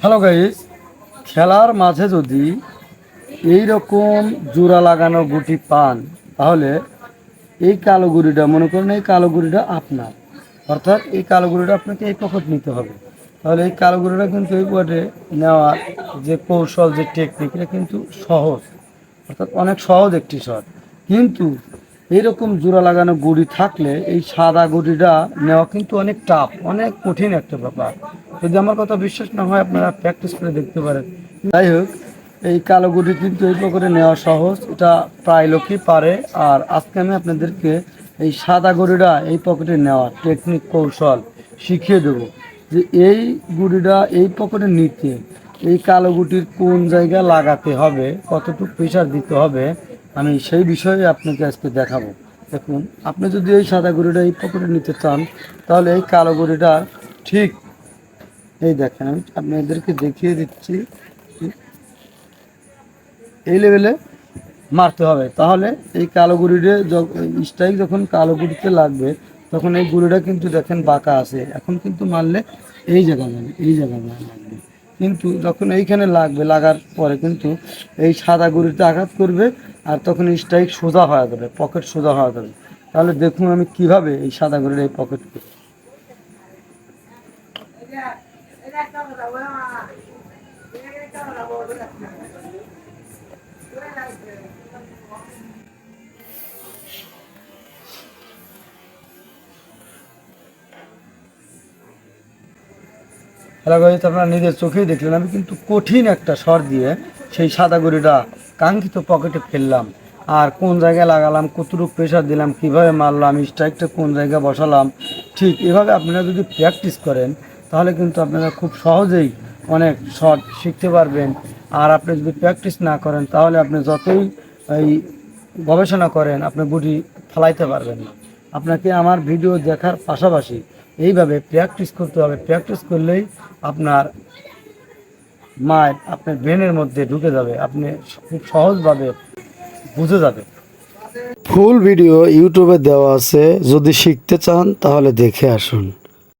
Hello guys খেলার মাঝে যদি এই রকম জোড়া লাগানো গুটি পান, তাহলে এই কালো গুড়িটা, মনে করেন এই কালো গুড়িটা আপনার। অর্থাৎ এই কালো গুড়িটা আপনাকে এই পকেট নিতে হবে। তাহলে এই কালো গুড়িটা কিন্তু এই পকেটে নেওয়ার যে কৌশল, যে টেকনিক এটা কিন্তু সহজ। অর্থাৎ অনেক সহজ একটি শট। কিন্তু এইরকম জোড়া লাগানো গুড়ি থাকলে এই সাদা গুড়িটা নেওয়া কিন্তু অনেক টাফ অনেক কঠিন একটা ব্যাপার। যদি আমার কথা বিশ্বাস না হয়, আপনারা প্র্যাকটিস করে দেখতে পারেন। যাই হোক, এই কালো গুটি কিন্তু এই পকেটে নেওয়া সহজ। এটা প্রায় লোকই পারে। আর আজকে আমি আপনাদেরকে এই সাদা গুড়িটা এই পকেটে নেওয়া টেকনিক কৌশল শিখিয়ে দেবো যে এই গুড়িটা এই পকেটে নিতে এই কালো গুটির কোন জায়গায় লাগাতে হবে, কতটুকু প্রেশার দিতে হবে, আমি সেই বিষয়ে আপনাকে আজকে দেখাবো। দেখুন, আপনি যদি এই সাদা গুড়িটা এই পকেটে নিতে চান, তাহলে এই কালো গুড়িটা ঠিক এই দেখেন, আমি আপনাদেরকে দেখিয়ে দিচ্ছি। এই লেভেলে মারতে হবে। তাহলে এই কালো গুড়িতে স্ট্রাইক যখন কালো গুড়িতে লাগবে, তখন এই গুড়িটা কিন্তু দেখেন বাঁকা আছে। এখন কিন্তু মারলে এই জায়গায় যাবে এই জায়গায় লাগবে। কিন্তু যখন এইখানে লাগবে, লাগার পরে কিন্তু এই সাদা গুড়িতে আঘাত করবে আর তখন স্ট্রাইক সোজা হয়ে যাবে পকেট সোজা হয়ে যাবে। তাহলে দেখুন আমি কীভাবে এই সাদা গুড়ির এই পকেট করি হ্যালো গাইজ আপনারা নিজের চোখেই দেখলেন, আমি কিন্তু কঠিন একটা শর দিয়ে সেই সাদা গুড়িটা কাঙ্ক্ষিত পকেটে ফেললাম। আর কোন জায়গায় লাগালাম, কতটুকু প্রেশার দিলাম, কীভাবে মারলাম স্ট্রাইকটা কোন জায়গায় বসালাম, ঠিক এভাবে আপনারা যদি প্র্যাকটিস করেন তাহলে কিন্তু আপনারা খুব সহজেই অনেক শট শিখতে পারবেন। আর আপনি যদি প্র্যাকটিস না করেন, তাহলে আপনি যতই এই গবেষণা করেন, আপনি গুটি ফেলাইতে পারবেন না। আপনাকে আমার ভিডিও দেখার পাশাপাশি এইভাবে প্র্যাকটিস করতে হবে। প্র্যাকটিস করলেই আপনার মায়ের আপনার ব্রেনের মধ্যে ঢুকে যাবে। আপনি খুব সহজভাবে বুঝে যাবে ফুল ভিডিও ইউটিউবে দেওয়া আছে। যদি শিখতে চান, তাহলে দেখে আসুন।